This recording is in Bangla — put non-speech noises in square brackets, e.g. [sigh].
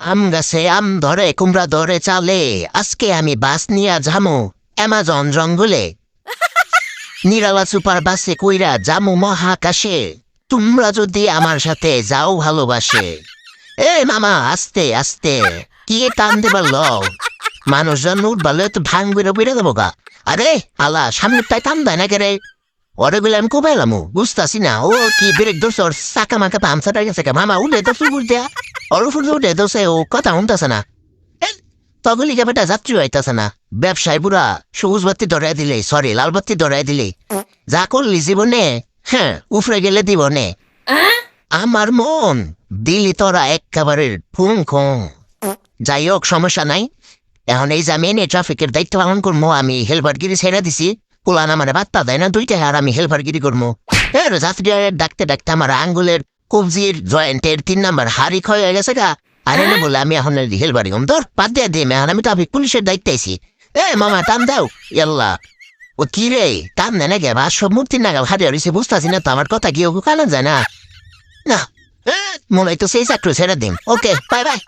আম গাছে আম ধরে কুমড়া ধরে চালে। আজকে আমি বাস নিয়ে যামু অ্যামাজন জঙ্গলে। [laughs] নিরালা সুপার বাসে কইরা জামু মহাকাশে। তোমরা যদি আমার সাথে যাও ভালোবাসে। এ মামা আস্তে আস্তে। কি টান দেবার ল মানুষজন উঠবালে তো ভাঙ বেরো বেরো দেবো গা। আরে আলা সামনে তাই টান দেয় না কে রে? ওরে বলে আমি কোবাই এলাম? বুঝতাছি না। ও কি ব্রেক দোষ ওর চাকা মাকা পামসাটা গেছে মামা উঠে তো ফুল দেয়া। ফুল উঠে দোষে ও কথা শুনতেছে না। তগলি কে বেটা যাত্রী হইতাছে না। ব্যবসায় পুরা সবুজ বাতি ধরাই দিলে সরি লাল বাতি ধরাই দিলে। যা করলি জীবনে হ্যাঁ উফরে গেলে দিবনে। আমার মন দিলি তোরা একেবারে ফুং খুং যাই হোক, সমস্যা নাই। এখন এই যে আমি এনে ট্রাফিকের দায়িত্ব পালন করব আমি হেলপারগিরি ছেড়ে দিছি। পোলান আমার বার্তা দেয় না দুইটা আর আমি হেলপারগিরি করব এর যাত্রী ডাকতে ডাকতে আমার আঙ্গুলের কবজির জয়েন্টের তিন নাম্বার হাড়ি ক্ষয় হয়ে গেছে গা। আরে না বলে আমি এখন হেল বাড়ি গম তোর বাদ দিয়ে দিয়ে মেহান আমি ট্রাফিক পুলিশের দায়িত্ব আছি এ মামা টান দাও। ইয়াল্লা। ও কি রে টান না গে বা সব মূর্তি নাগাল হারিয়ে রয়েছে বুঝতেছি না তো আমার কথা কি ওকে কানা যায় না? না। মনে হয় তো সেই চাকরি ছেড়ে দিন ওকে বাই বাই।